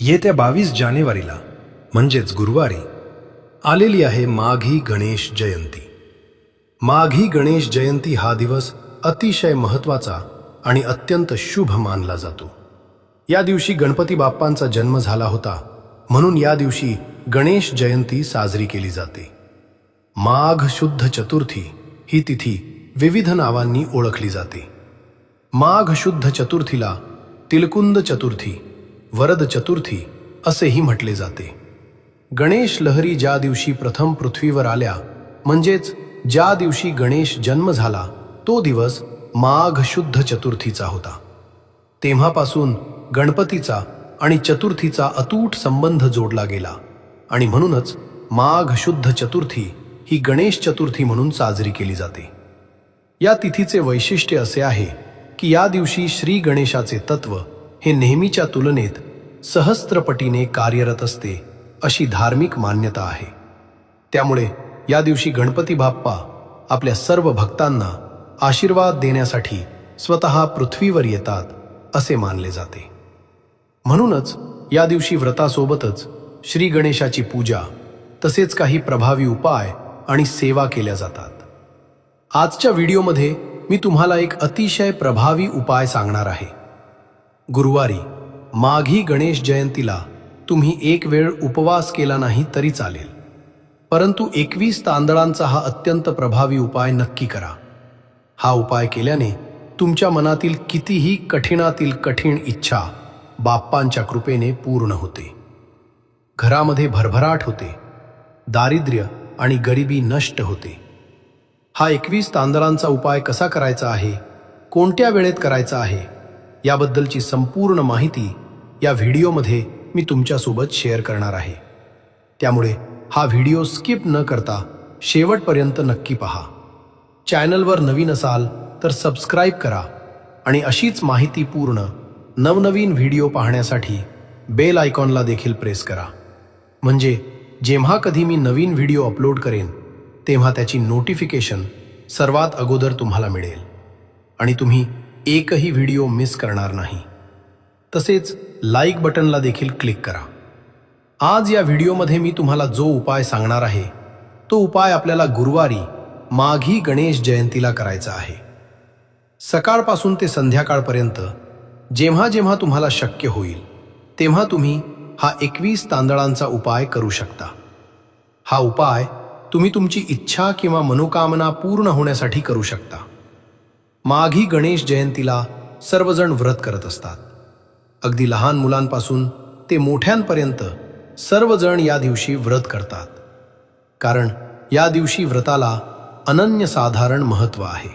येत्या बावीस जानेवारीला म्हणजेच गुरुवारी आलेली आहे माघी गणेश जयंती. माघी गणेश जयंती हा दिवस अतिशय महत्त्वाचा आणि अत्यंत शुभ मानला जातो. या दिवशी गणपती बाप्पांचा जन्म झाला होता म्हणून या दिवशी गणेश जयंती साजरी केली जाते. माघ शुद्ध चतुर्थी ही तिथी विविध नावांनी ओळखली जाते. माघ शुद्ध चतुर्थीला तिलकुंद चतुर्थी वरद चतुर्थी असेही म्हटले जाते. गणेश लहरी ज्या दिवशी प्रथम पृथ्वीवर आल्या म्हणजेच ज्या दिवशी गणेश जन्म झाला तो दिवस माघ शुद्ध चतुर्थीचा होता. तेव्हापासून गणपतीचा आणि चतुर्थीचा अतूट संबंध जोडला गेला आणि म्हणूनच माघ शुद्ध चतुर्थी ही गणेश चतुर्थी म्हणून साजरी केली जाते. या तिथीचे वैशिष्ट्य असे आहे की या दिवशी श्री गणेशाचे तत्व हे नेहमीच्या तुलनेत सहस्त्रपटीने कार्यरत असते अशी धार्मिक मान्यता आहे. त्यामुळे या दिवशी गणपती बाप्पा आपल्या सर्व भक्तांना आशीर्वाद देण्यासाठी स्वतः पृथ्वीवर येतात असे मानले जाते. म्हणूनच या दिवशी व्रतासोबतच श्री गणेशाची पूजा तसेच काही प्रभावी उपाय आणि सेवा केल्या जातात. आजच्या व्हिडिओमध्ये मी तुम्हाला एक अतिशय प्रभावी उपाय सांगणार आहे. गुरुवारी माघी गणेश जयंतीला तुम्ही एक वेळ उपवास केला नाही तरी चालेल. परंतु एकवीस तांदळांचा हा अत्यंत प्रभावी उपाय नक्की करा. हा उपाय केल्याने तुमच्या मनातील कितीही कठीणातील कठीण इच्छा बाप्पांच्या कृपेने पूर्ण होते. घरामध्ये भरभराट होते. दारिद्र्य आणि गरिबी नष्ट होते. हा एकवीस तांदळांचा उपाय कसा करायचा आहे? कोणत्या वेळेत करायचा आहे? याबद्दलची संपूर्ण माहिती या व्हिडिओमध्ये मी तुमच्यासोबत शेअर करणार आहे. त्यामुळे हा व्हिडिओ स्किप न करता शेवटपर्यंत नक्की पहा. चॅनलवर नवीन असाल तर सबस्क्राईब करा आणि अशीच माहितीपूर्ण नवनवीन व्हिडिओ पाहण्यासाठी बेल आयकॉनला देखील प्रेस करा. म्हणजे जेव्हा कधी मी नवीन व्हिडिओ अपलोड करेन तेव्हा त्याची नोटिफिकेशन सर्वात अगोदर तुम्हाला मिळेल. आणि तुम्ही एकही व्हिडिओ मिस करणार नाही. तसेच लाईक बटनला देखील क्लिक करा. आज या व्हिडिओमध्ये मी तुम्हाला जो उपाय सांगणार आहे तो उपाय आपल्याला गुरुवारी माघी गणेश जयंतीला करायचा आहे. सकाळपासून ते संध्याकाळपर्यंत जेव्हा जेव्हा तुम्हाला शक्य होईल तेव्हा तुम्ही हा एकवीस तांदळांचा उपाय करू शकता. हा उपाय तुम्ही तुमची इच्छा किंवा मनोकामना पूर्ण होण्यासाठी करू शकता. माघी गणेश जयंतीला सर्वजण व्रत करत असतात. अगदी लहान मुलांपासून ते मोठ्यांपर्यंत सर्वजण या दिवशी व्रत करतात. कारण या दिवशी व्रताला अनन्यसाधारण महत्त्व आहे.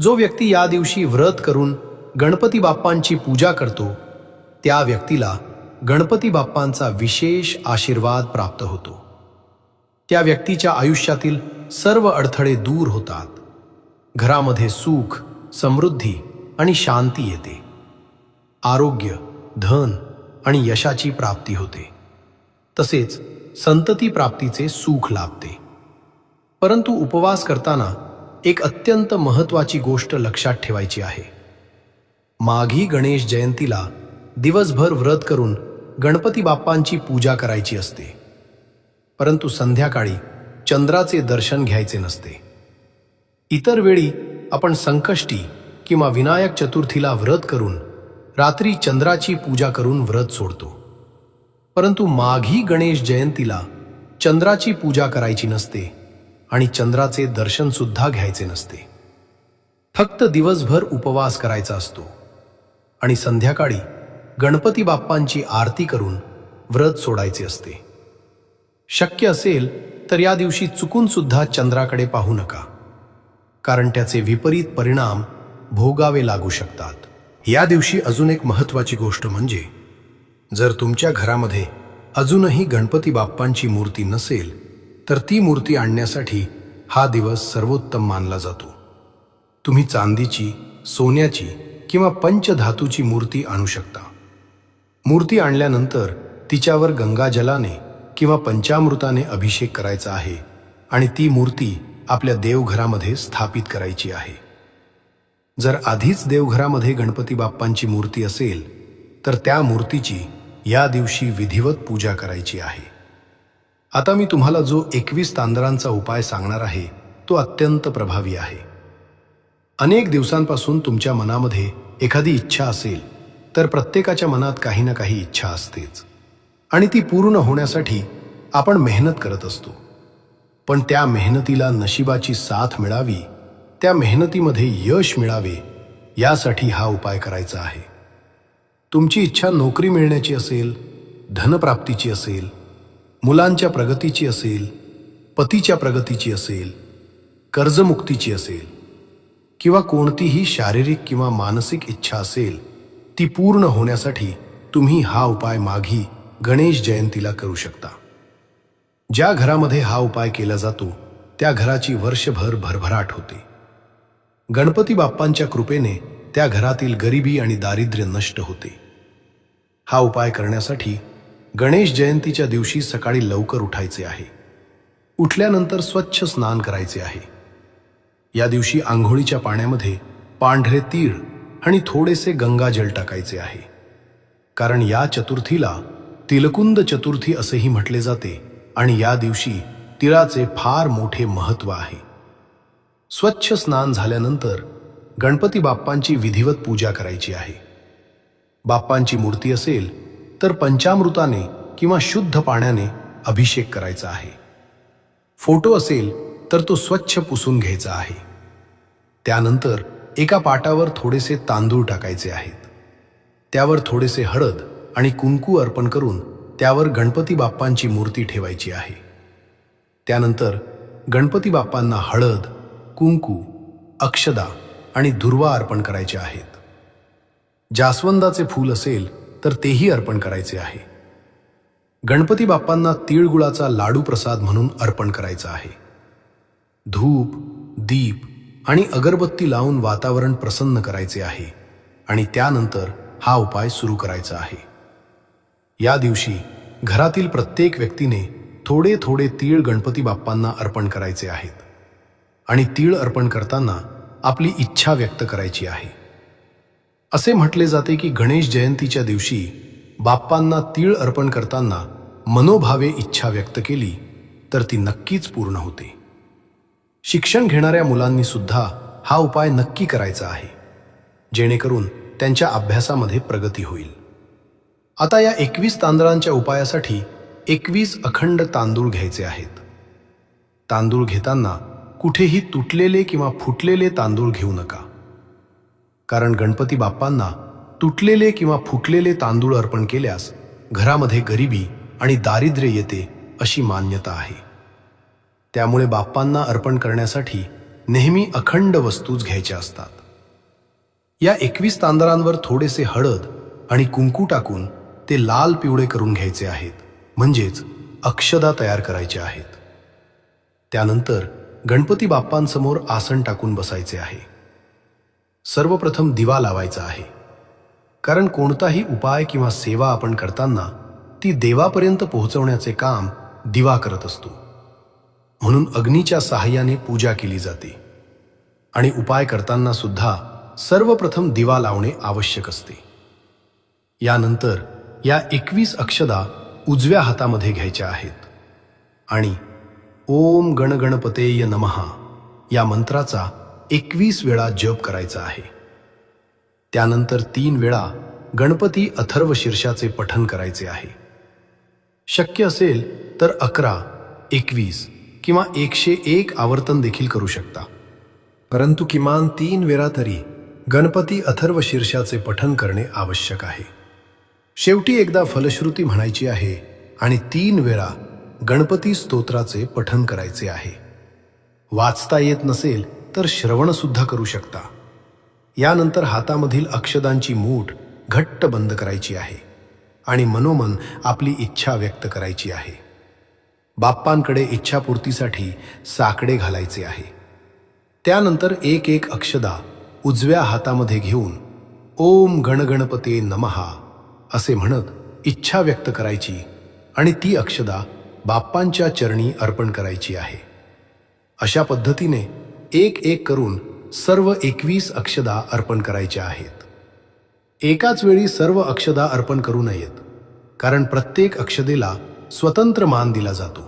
जो व्यक्ती या दिवशी व्रत करून गणपती बाप्पांची पूजा करतो त्या व्यक्तीला गणपती बाप्पांचा विशेष आशीर्वाद प्राप्त होतो. त्या व्यक्तीच्या आयुष्यातील सर्व अडथळे दूर होतात. घरामध्ये सुख समृद्धी आणि शांती येते. आरोग्य धन आणि यशाची प्राप्ती होते. तसेच संतती प्राप्तीचे सुख लाभते. परंतु उपवास करताना एक अत्यंत महत्त्वाची गोष्ट लक्षात ठेवायची आहे. माघी गणेश जयंतीला दिवसभर व्रत करून गणपती बाप्पांची पूजा करायची असते. परंतु संध्याकाळी चंद्राचे दर्शन घ्यायचे नसते. इतर वेळी आपण संकष्टी किंवा विनायक चतुर्थीला व्रत करून रात्री चंद्राची पूजा करून व्रत सोडतो. परंतु माघी गणेश जयंतीला चंद्राची पूजा करायची नसते आणि चंद्राचे दर्शन सुद्धा घ्यायचे नसते. फक्त दिवसभर उपवास करायचा असतो. आणि संध्याकाळी गणपती बाप्पांची आरती करून व्रत सोडायचे असते. शक्य असेल तर या दिवशी चुकून सुद्धा चंद्राकडे पाहू नका. कारण त्याचे विपरीत परिणाम भोगावे लागू शकतात. या दिवशी अजून एक महत्त्वाची गोष्ट म्हणजे जर तुमच्या घरामध्ये अजूनही गणपती बाप्पांची मूर्ती नसेल तर ती मूर्ती आणण्यासाठी हा दिवस सर्वोत्तम मानला जातो. तुम्ही चांदीची सोन्याची किंवा पंचधातूची मूर्ती आणू शकता. मूर्ती आणल्यानंतर तिच्यावर गंगाजलाने किंवा पंचामृताने अभिषेक करायचा आहे आणि ती मूर्ती आपल्या देवघरामध्ये स्थापित करायची आहे. जर आधीच देवघरामध्ये गणपती बाप्पांची मूर्ती असेल तर त्या मूर्तीची या दिवशी विधिवत पूजा करायची आहे. आता मी तुम्हाला जो एकवीस तांदळांचा उपाय सांगणार आहे तो अत्यंत प्रभावी आहे. अनेक दिवसांपासून तुमच्या मनामध्ये एखादी इच्छा असेल तर प्रत्येकाच्या मनात काही ना काही इच्छा असतेच. आणि ती पूर्ण होण्यासाठी आपण मेहनत करत असतो. पण त्या मेहनतीला नशिबाची साथ मिळावी त्या मेहनतीमध्ये यश मिळावे यासाठी हा उपाय करायचा आहे. तुमची इच्छा नोकरी मिळण्याची असेल धनप्राप्तीची असेल मुलांच्या प्रगतीची असेल पतीच्या प्रगतीची असेल कर्जमुक्तीची असेल किंवा कोणतीही शारीरिक किंवा मानसिक इच्छा असेल ती पूर्ण होण्यासाठी तुम्ही हा उपाय माघी गणेश जयंतीला करू शकता. ज्या घरामध्ये हा उपाय केला जातो त्या घराची वर्षभर भरभराट होते. गणपती बाप्पांच्या कृपेने त्या घरातील गरिबी आणि दारिद्र्य नष्ट होते. हा उपाय करण्यासाठी गणेश जयंतीच्या दिवशी सकाळी लवकर उठायचे आहे. उठल्यानंतर स्वच्छ स्नान करायचे आहे. या दिवशी आंघोळीच्या पाण्यामध्ये पांढरे तीळ आणि थोडेसे गंगाजल टाकायचे आहे. कारण या चतुर्थीला तिलकुंद चतुर्थी असेही म्हटले जाते आणि या दिवशी तिळाचे फार मोठे महत्त्व आहे. स्वच्छ स्नान झाल्यानंतर गणपती बाप्पांची विधिवत पूजा करायची आहे. बाप्पांची मूर्ती असेल तर पंचामृताने किंवा शुद्ध पाण्याने अभिषेक करायचा आहे. फोटो असेल तर तो स्वच्छ पुसून घ्यायचा आहे. त्यानंतर एका पाटावर थोडेसे तांदूळ टाकायचे आहेत. त्यावर थोडेसे हळद आणि कुंकू अर्पण करून त्यावर गणपती बाप्पांची मूर्ती ठेवायची आहे. त्यानंतर गणपती बाप्पांना हळद कुंकू अक्षदा आणि धुर्वा अर्पण करायचे आहेत. जास्वंदाचे फूल असेल तर तेही अर्पण करायचे आहे. गणपती बाप्पांना तिळगुळाचा लाडू प्रसाद म्हणून अर्पण करायचा आहे. धूप दीप आणि अगरबत्ती लावून वातावरण प्रसन्न करायचे आहे आणि त्यानंतर हा उपाय सुरू करायचा आहे. या दिवशी घरातील प्रत्येक व्यक्तीने थोडे थोडे तीळ गणपती बाप्पांना अर्पण करायचे आहेत. आणि तीळ अर्पण करताना आपली इच्छा व्यक्त करायची आहे. असे म्हटले जाते की गणेश जयंतीच्या दिवशी बाप्पांना तीळ अर्पण करताना मनोभावे इच्छा व्यक्त केली तर ती नक्कीच पूर्ण होते. शिक्षण घेणाऱ्या मुलांनी सुद्धा हा उपाय नक्की करायचा आहे जेणेकरून त्यांच्या अभ्यासामध्ये प्रगती होईल. आता या एकवीस तांदळांच्या उपायासाठी एकवीस अखंड तांदूळ घ्यायचे आहेत. तांदूळ घेताना कुठेही तुटलेले किंवा फुटलेले तांदूळ घेऊ नका. कारण गणपती बाप्पांना तुटलेले किंवा फुटलेले तांदूळ अर्पण केल्यास घरामध्ये गरिबी आणि दारिद्र्य येते अशी मान्यता आहे. त्यामुळे बाप्पांना अर्पण करण्यासाठी नेहमी अखंड वस्तूच घ्यायच्या असतात. या एकवीस तांदळांवर थोडेसे हळद आणि कुंकू टाकून ते लाल पिवळे करून घ्यायचे आहेत. म्हणजेच अक्षदा तयार करायच्या आहेत. त्यानंतर गणपती बाप्पांसमोर आसन टाकून बसायचे आहे. सर्वप्रथम दिवा लावायचा आहे. कारण कोणताही उपाय किंवा सेवा आपण करताना ती देवापर्यंत पोहोचवण्याचे काम दिवा करत असतो. म्हणून अग्नीच्या सहाय्याने पूजा केली जाते. आणि उपाय करताना सुद्धा सर्वप्रथम दिवा लावणे आवश्यक असते. यानंतर या एकवीस अक्षदा उजव्या हातामध्ये घ्यायच्या आहेत. आणि ओम गणगणपतेय नमहा या मंत्राचा एकवीस वेळा जप करायचा आहे. त्यानंतर तीन वेळा गणपती अथर्व शीर्षाचे पठन करायचे आहे. शक्य असेल तर अकरा एकवीस किंवा एकशे एक आवर्तन देखील करू शकता. परंतु किमान तीन वेळा तरी गणपती अथर्व शीर्षाचे पठन करणे आवश्यक आहे. शेवटी एकदा फलश्रुती म्हणायची आहे आणि तीन वेळा गणपती स्तोत्राचे पठन करायचे आहे. वाचता येत नसेल तर श्रवण सुद्धा करू शकता. यानंतर हातामधील अक्षदांची मूठ घट्ट बंद करायची आहे आणि मनोमन आपली इच्छा व्यक्त करायची आहे. बाप्पांकडे इच्छापूर्तीसाठी साकडे घालायचे आहे. त्यानंतर एक एक अक्षदा उजव्या हातामध्ये घेऊन ओम गणगणपते नमहा असे म्हणत इच्छा व्यक्त करायची आणि ती अक्षदा बाप्पांच्या चरणी अर्पण करायची आहे. अशा पद्धतीने एक एक करून सर्व एकवीस अक्षदा अर्पण करायच्या आहेत. एकाच वेळी सर्व अक्षदा अर्पण करू नयेत कारण प्रत्येक अक्षदेला स्वतंत्र मान दिला जातो.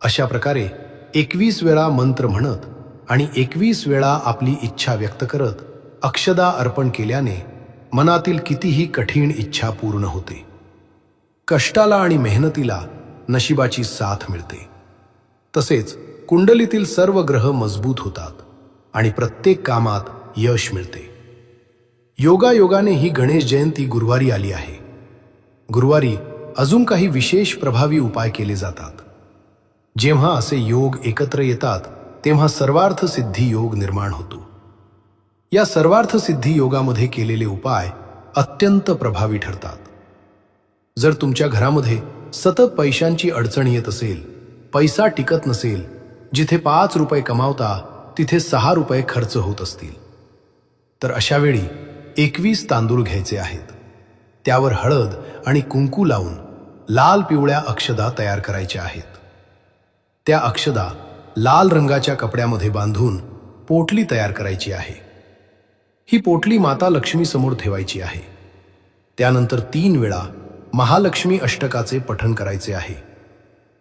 अशा प्रकारे एकवीस वेळा मंत्र म्हणत आणि एकवीस वेळा आपली इच्छा व्यक्त करत अक्षदा अर्पण केल्याने मनातील कितीही कठीण इच्छा पूर्ण होते. कष्टाला आणि मेहनतीला नशिबाची साथ मिळते. तसेच कुंडलीतील सर्व ग्रह मजबूत होतात आणि प्रत्येक कामात यश मिळते. योगायोगाने ही गणेश जयंती गुरुवारी आली आहे. गुरुवारी अजून काही विशेष प्रभावी उपाय केले जातात. जेव्हा असे योग एकत्र येतात तेव्हा सर्वार्थ सिद्धी योग निर्माण होतो. या सर्वार्थ सिद्धी योगामध्ये केलेले उपाय अत्यंत प्रभावी ठरतात. जर तुमच्या घरामध्ये सतत पैशांची अडचण येत असेल पैसा टिकत नसेल जिथे पाच रुपये कमावता तिथे सहा रुपये खर्च होत असतील. तर अशा वेळी एकवीस तांदूळ घ्यायचे आहेत. त्यावर हळद आणि कुंकू लावून लाल पिवळ्या अक्षदा तयार करायच्या आहेत. त्या अक्षदा लाल रंगाच्या कपड्यामध्ये बांधून पोटली तयार करायची आहे. ही पोटली माता लक्ष्मी समोर ठेवायची आहे. त्यानंतर तीन वेळा महालक्ष्मी अष्टकाचे पठण करायचे आहे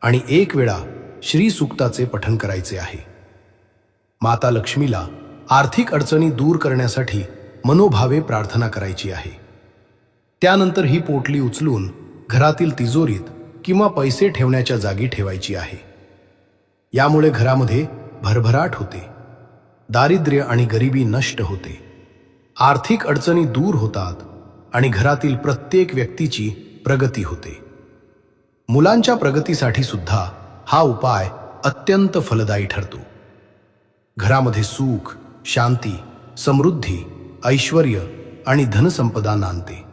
आणि एक वेळा श्री सुक्ताचे पठण करायचे आहे. माता लक्ष्मीला आर्थिक अडचणी दूर करण्यासाठी मनोभावे प्रार्थना करायची आहे. त्यानंतर ही पोटली उचलून घरातील तिजोरीत किंवा पैसे ठेवण्याच्या जागी ठेवायची आहे. यामुळे घरामध्ये भरभराट होते. दारिद्र्य आणि गरिबी नष्ट होते. आर्थिक अडचणी दूर होतात आणि घरातील प्रत्येक व्यक्तीची प्रगती होते. मुलांच्या प्रगतीसाठी सुद्धा हा उपाय अत्यंत फलदायी ठरतो. घरामध्ये सुख शांती समृद्धी ऐश्वर आणि धनसंपदा नांदते.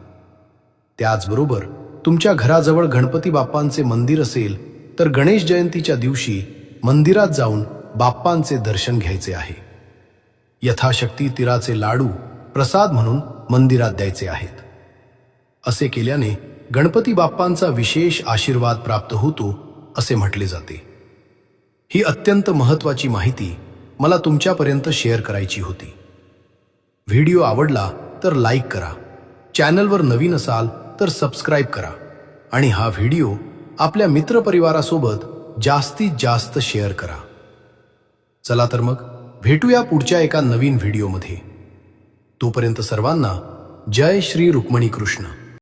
त्याचबरोबर तुमच्या घराजवळ गणपती बाप्पांचे मंदिर असेल तर गणेश जयंतीच्या दिवशी मंदिरात जाऊन बाप्पांचे दर्शन घ्यायचे आहे. यथाशक्ती तिराचे लाडू प्रसाद म्हणून मंदिरात द्यायचे आहेत. असे केल्याने गणपती बाप्पांचा विशेष आशीर्वाद प्राप्त होतो असे म्हटले जाते. ही अत्यंत महत्वाची माहिती मला तुमच्यापर्यंत शेअर करायची होती. व्हिडिओ आवडला तर लाईक करा. चॅनलवर नवीन असाल तर सबस्क्राईब करा. आणि हा व्हिडिओ आपल्या मित्रपरिवारासोबत जास्तीत जास्त शेअर करा. चला तर मग भेटूया पुढच्या एका नवीन व्हिडिओमध्ये. तोपर्यंत सर्वांना जय श्री रुक्मणी कृष्ण